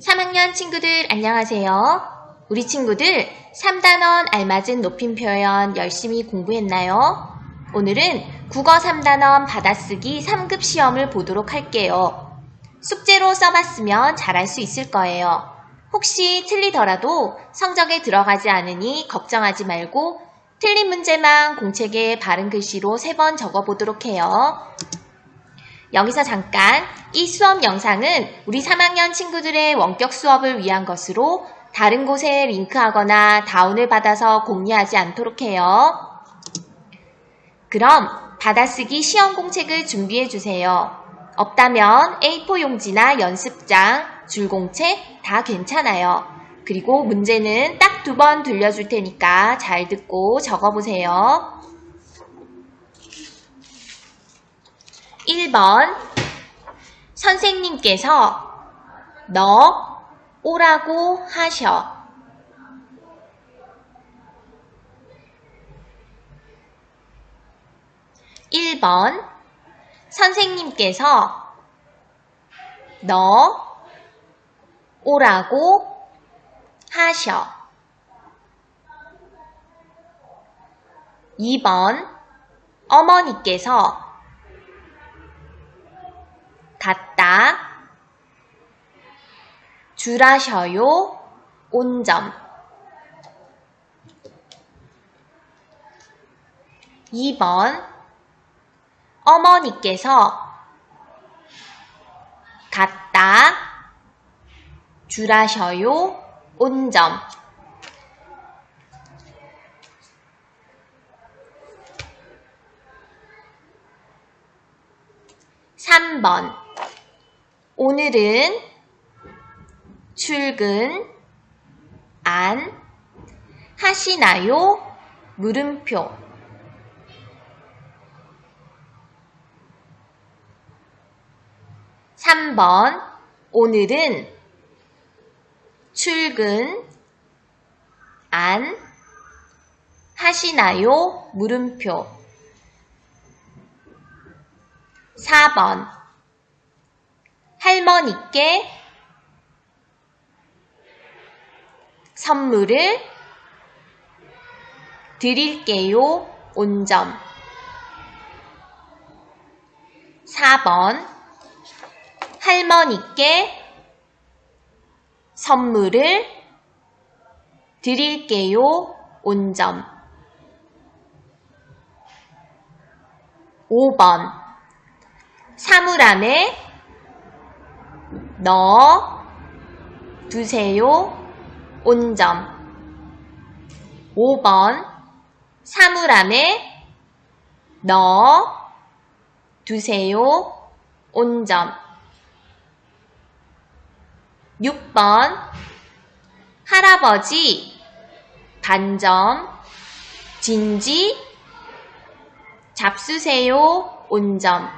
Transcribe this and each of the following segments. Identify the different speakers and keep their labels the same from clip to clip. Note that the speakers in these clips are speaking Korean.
Speaker 1: 3학년 친구들 안녕하세요. 우리 친구들 3단원 알맞은 높임 표현 열심히 공부했나요? 오늘은 국어 3단원 받아쓰기 3급 시험을 보도록 할게요. 숙제로 써봤으면 잘할 수 있을 거예요. 혹시 틀리더라도 성적에 들어가지 않으니 걱정하지 말고 틀린 문제만 공책에 바른 글씨로 3번 적어보도록 해요. 여기서 잠깐 이 수업 영상은 우리 3학년 친구들의 원격 수업을 위한 것으로 다른 곳에 링크하거나 다운을 받아서 공유하지 않도록 해요. 그럼 받아쓰기 시험 공책을 준비해 주세요. 없다면 A4 용지나 연습장, 줄공책 다 괜찮아요. 그리고 문제는 딱 두 번 들려줄 테니까 잘 듣고 적어보세요. 1번 선생님께서 너 오라고 하셔. 일번 선생님께서 너 오라고 하셔. 2번 어머니께서 갔다. 줄하셔요. 온점. 2번. 어머니께서 갔다. 줄하셔요. 온점. 3번 오늘은 출근 안 하시나요? 물음표 3번 오늘은 출근 안 하시나요? 물음표 4번 할머니께 선물을 드릴게요. 온점 4번 할머니께 선물을 드릴게요. 온점 5번 사물함에 넣어 두세요. 온점 5번 사물함에 넣어 두세요. 온점 6번 할아버지 반점 진지 잡수세요. 온점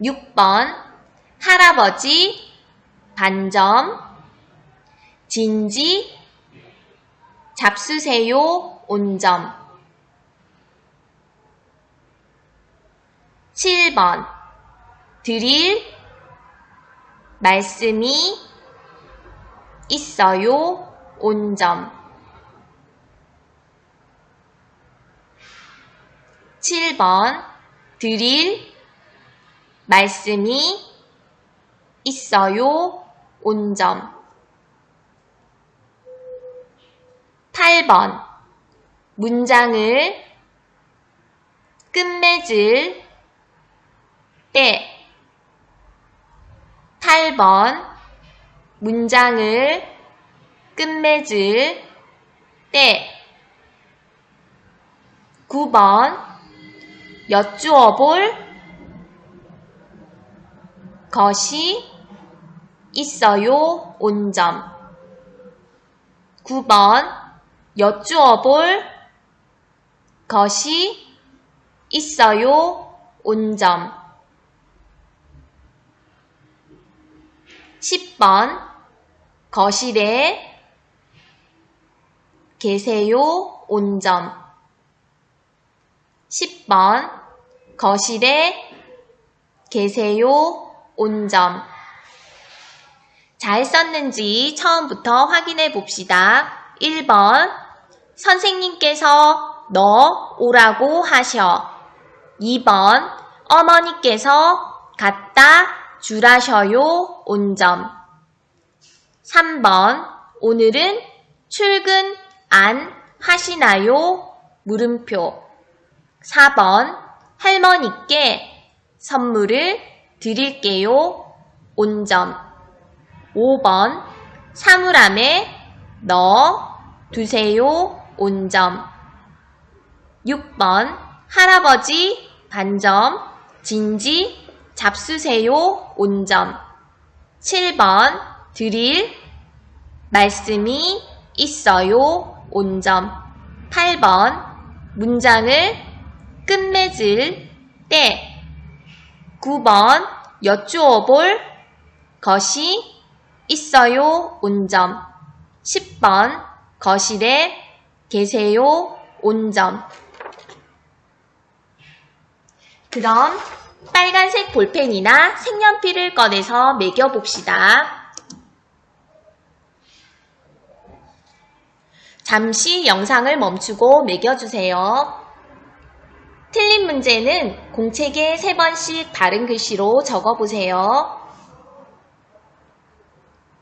Speaker 1: 6번 할아버지 반점 진지 잡수세요 온점. 7번 드릴 말씀이 있어요 온점. 7번 드릴 말씀이 있어요. 온점. 8번. 문장을 끝맺을 때. 8번. 문장을 끝맺을 때. 9번. 여쭈어 볼 것이 있어요. 온점. 9번 여쭈어 볼 것이 있어요. 온점. 10번 거실에 계세요. 온점. 10번 거실에 계세요. 온점 잘 썼는지 처음부터 확인해 봅시다. 1번. 선생님께서 너 오라고 하셔. 2번. 어머니께서 갖다 주라셔요. 온점. 3번. 오늘은 출근 안 하시나요? 물음표. 4번. 할머니께 선물을 드릴게요. 온점. 5번. 사물함에 넣어 두세요. 온점. 6번. 할아버지 반점. 진지 잡수세요. 온점. 7번. 드릴 말씀이 있어요. 온점. 8번. 문장을 끝맺을 때. 9번. 여쭈어 볼 것이 있어요. 온점. 10번. 거실에 계세요. 온점. 그럼 빨간색 볼펜이나 색연필을 꺼내서 매겨봅시다. 잠시 영상을 멈추고 매겨주세요. 틀린 문제는 공책에 세 번씩 다른 글씨로 적어보세요.